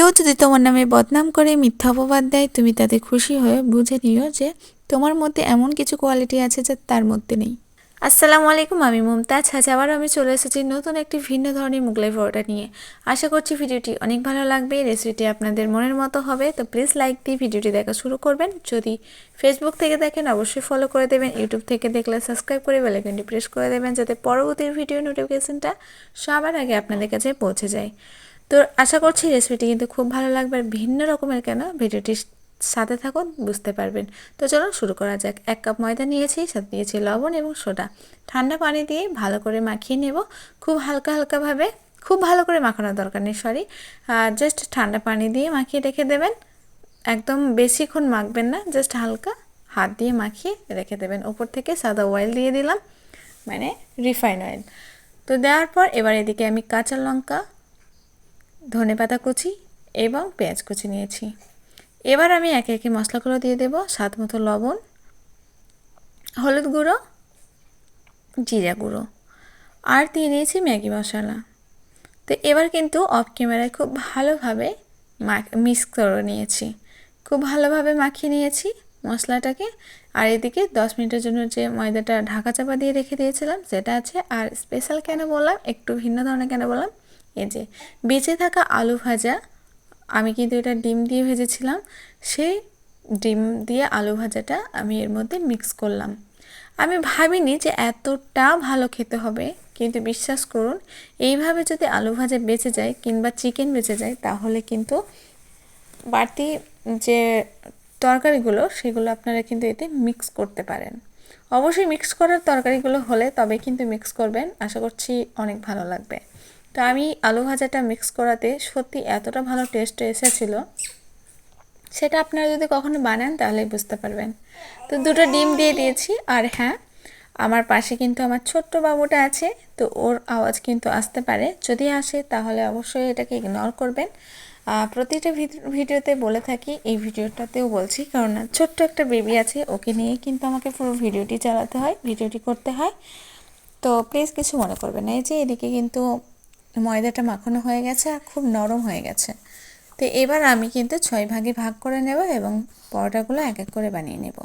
কেউ যদি তোমার নামে বদনাম করে, মিথ্যা অপবাদ দেয়, তুমি তাতে খুশি হয়ে বুঝে নিও যে তোমার মধ্যে এমন কিছু কোয়ালিটি আছে যে তার মধ্যে নেই। আসসালামু আলাইকুম, আমি মুমতাজ। আজ আবার আমি চলে এসেছি নতুন একটি ভিন্ন ধরনের মুগলাই পরোটা নিয়ে। আশা করছি ভিডিওটি অনেক ভালো লাগবে রেসিপিটি আপনাদের মনের মতো হবে। তো প্লিজ লাইক দিয়ে ভিডিওটি দেখা শুরু করবেন। যদি ফেসবুক থেকে দেখেন, অবশ্যই ফলো করে দেবেন। ইউটিউব থেকে দেখলে সাবস্ক্রাইব করে বেলাইকনটি প্রেস করে দেবেন, যাতে পরবর্তী ভিডিও নোটিফিকেশনটা সবার আগে আপনাদের কাছে পৌঁছে যায়। তো আশা করছি রেসিপিটি কিন্তু খুব ভালো লাগবে আর ভিন্ন রকমের কেন? ভিডিওটি সাথে থাকুন, বুঝতে পারবেন। তো চলো শুরু করা যাক। এক কাপ ময়দা নিয়েছি, সাথে দিয়েছি লবণ এবং সোডা। ঠান্ডা পানি দিয়ে ভালো করে মাখিয়ে নেব। খুব হালকা হালকাভাবে, খুব ভালো করে মাখানোর দরকার নেই সরি জাস্ট ঠান্ডা পানি দিয়ে মাখিয়ে রেখে দেবেন। একদম বেশিক্ষণ মাখবেন না জাস্ট হালকা হাত দিয়ে মাখিয়ে রেখে দেবেন। ওপর থেকে সাদা অয়েল দিয়ে দিলাম মানে রিফাইন অয়েল তো দেওয়ার পর এবার এদিকে আমি কাঁচা লঙ্কা ধনে পাতা কুচি এবং পেঁয়াজ কুচি নিয়েছি। এবার আমি একে একে মশলাগুলো দিয়ে দেব, স্বাদ মতো লবণ, হলুদ গুঁড়ো, জিরা গুঁড়ো, আর দিয়ে দিয়েছি ম্যাগি মশলা। তো এবার কিন্তু অফ ক্যামেরায় খুব ভালোভাবে মিক্স করে নিয়েছি। খুব ভালোভাবে মাখিয়ে নিয়েছি মশলাটাকে। আর এদিকে দশ মিনিটের জন্য যে ময়দাটা ঢাকা চাপা দিয়ে রেখে দিয়েছিলাম, সেটা আছে। আর স্পেশাল কেন বললাম, একটু ভিন্ন ধরনের কেন বললাম যে বেঁচে থাকা আলু ভাজা, আমি কিন্তু এটা ডিম দিয়ে ভেজেছিলাম। সেই ডিম দিয়ে আলু ভাজাটা আমি এর মধ্যে মিক্স করলাম। আমি ভাবিনি যে এতটা ভালো খেতে হবে, কিন্তু বিশ্বাস করুন, এইভাবে যদি আলু ভাজা বেঁচে যায় কিংবা চিকেন বেঁচে যায়, তাহলে কিন্তু বাড়তি যে তরকারিগুলো, সেগুলো আপনারা কিন্তু এতে মিক্স করতে পারেন। অবশ্যই মিক্স করার তরকারিগুলো হলে তবে কিন্তু মিক্স করবেন। আশা করছি অনেক ভালো লাগবে। তো আমি আলু ভাজাটা মিক্স করাতে সত্যি এতটা ভালো টেস্ট এসেছিল। সেটা আপনারা যদি কখনো বানান তাহলেই বুঝতে পারবেন। তো দুটো ডিম দিয়ে দিয়েছি আর হ্যাঁ আমার পাশে কিন্তু আমার ছোট্ট বাবুটা আছে, তো ওর আওয়াজ কিন্তু আসতে পারে। যদি আসে তাহলে অবশ্যই এটাকে ইগনোর করবেন। প্রতিটা ভিডিওতে বলে থাকি, এই ভিডিওটাতেও বলছি, কারণ ছোট্ট একটা বেবি আছে, ওকে নিয়ে কিন্তু আমাকে পুরো ভিডিওটি চালাতে হয়, ভিডিওটি করতে হয়। তো প্লিজ কিছু মনে করবেন এই যে এদিকে কিন্তু ময়দাটা মাখানো হয়ে গেছে আর খুব নরম হয়ে গেছে। তো এবার আমি কিন্তু ছয় ভাগে ভাগ করে নেব এবং পরোটাগুলো এক এক করে বানিয়ে নেব।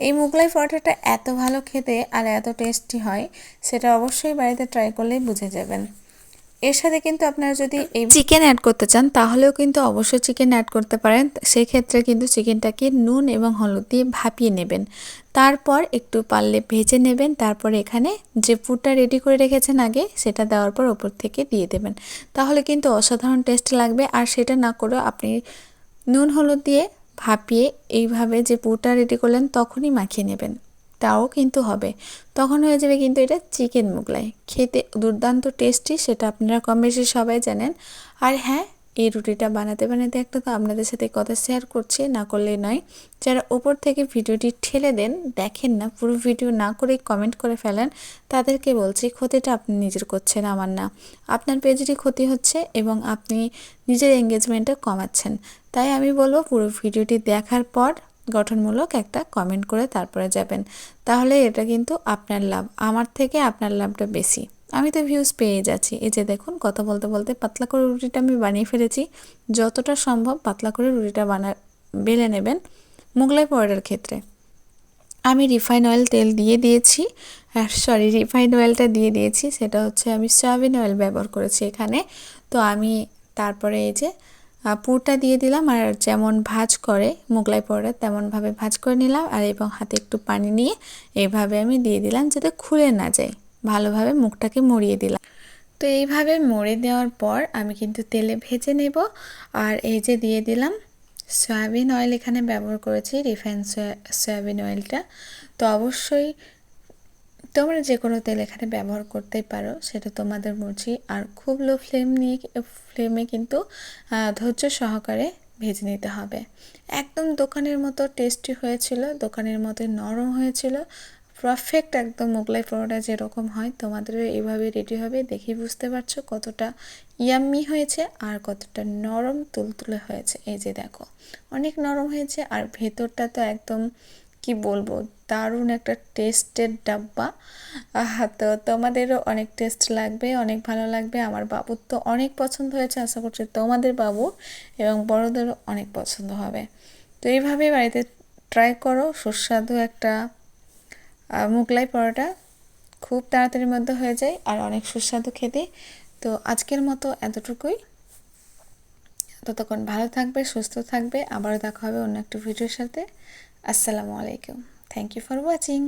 এই মুগলাই পরোটাটা এত ভালো খেতে আর এত টেস্টি হয়, সেটা অবশ্যই বাড়িতে ট্রাই করলেই বুঝে যাবেন। এর সাথে কিন্তু আপনারা যদি এই চিকেন অ্যাড করতে চান, তাহলেও কিন্তু অবশ্যই চিকেন অ্যাড করতে পারেন। সেক্ষেত্রে কিন্তু চিকেনটাকে নুন এবং হলুদ দিয়ে ভাপিয়ে নেবেন। তারপর একটু পারলে ভেজে নেবেন। তারপর এখানে যে পুরটা রেডি করে রেখেছেন আগে, সেটা দেওয়ার পর ওপর থেকে দিয়ে দেবেন। তাহলে কিন্তু অসাধারণ টেস্ট লাগবে। আর সেটা না করেও আপনি নুন, হলুদ দিয়ে ভাপিয়ে এইভাবে যে পুরটা রেডি করলেন, তখনই মাখিয়ে নেবেন। তাও কিন্তু হবে। তখন হয়ে যাবে কিন্তু এটা চিকেন মুগলাই। খেতে দুর্দান্ত টেস্টি, সেটা আপনারা কম বেশি সবাই জানেন। আর হ্যাঁ এই রুটিটা বানাতে বানাতে একটা তো আপনাদের সাথে কথা শেয়ার করছি, না করলে নয়। যারা ওপর থেকে ভিডিওটি ঠেলে দেন, দেখেন না, পুরো ভিডিও না করে কমেন্ট করে ফেলেন, তাদেরকে বলছি ক্ষতিটা আপনি নিজের করছেন, আমার না। আপনার পেজেরই ক্ষতি হচ্ছে এবং আপনি নিজের এঙ্গেজমেন্টটা কমাচ্ছেন। তাই আমি বলব পুরো ভিডিওটি দেখার পর গঠনমূলক একটা কমেন্ট করে তারপরে যাবেন। তাহলে এটা কিন্তু আপনার লাভ, আমার থেকে আপনার লাভটা বেশি। আমি তো ভিউজ পেয়ে যাচ্ছি। এই যে দেখুন, কথা বলতে বলতে পাতলা করে রুটিটা আমি বানিয়ে ফেলেছি। যতটা সম্ভব পাতলা করে রুটিটা বানা বেলে নেবেন মোগলাই পরোটার ক্ষেত্রে। আমি রিফাইন অয়েল তেল দিয়ে দিয়েছি। আর সরি রিফাইন অয়েলটা দিয়ে দিয়েছি। সেটা হচ্ছে আমি সয়াবিন অয়েল ব্যবহার করেছি এখানে। তো আমি তারপরে এই যে পুরটা দিয়ে দিলাম আর যেমন ভাজ করে মোগলাই পরোটা তেমনভাবে ভাজ করে নিলাম আর এবং হাতে একটু পানি নিয়ে এইভাবে আমি দিয়ে দিলাম যাতে খুলে না যায়। ভালোভাবে মুখটাকে মরিয়ে দিলাম। তো এইভাবে মরে দেওয়ার পর আমি কিন্তু তেলে ভেজে নেব আর এই যে দিয়ে দিলাম সয়াবিন অয়েল এখানে ব্যবহার করেছি রিফাইন সয়াবিন অয়েলটা। তো অবশ্যই তোমরা যে কোনো তেল এখানে ব্যবহার করতেই পারো, সেটা তোমাদের মর্জি। আর খুব লো ফ্লেম নিয়ে ফ্লেমে কিন্তু ধৈর্য সহকারে ভেজে নিতে হবে। একদম দোকানের মতো টেস্টি হয়েছিল, দোকানের মতো নরম হয়েছিল। পারফেক্ট একদম মোগলাই পরোটা যেরকম হয় তোমাদেরও এইভাবে রেডি হবে, দেখে বুঝতে পারছ কতটা ইয়াম্মি হয়েছে আর কতটা নরম তুলতুলে হয়েছে। এই যে দেখো, অনেক নরম হয়েছে আর ভেতরটা তো একদম কি বলব? দারুণ একটা টেস্টের ডাব্বা। তো তোমাদেরও অনেক টেস্ট লাগবে, অনেক ভালো লাগবে। আমার বাবুর তো অনেক পছন্দ হয়েছে, আশা করছি তোমাদের বাবু এবং বড়দেরও অনেক পছন্দ হবে। তো এইভাবে বাড়িতে ট্রাই করো, সুস্বাদু একটা মোগলাই পরোটা। খুব তাড়াতাড়ির মধ্যে হয়ে যায় আর অনেক সুস্বাদু খেতে। তো আজকের মতো এতটুকুই। ততক্ষণ ভালো থাকবে, সুস্থ থাকবে। আবারও দেখা হবে অন্য একটা ভিডিওর সাথে। আসসালামু আলাইকুম থ্যাংক ইউ ফর ওয়াচিং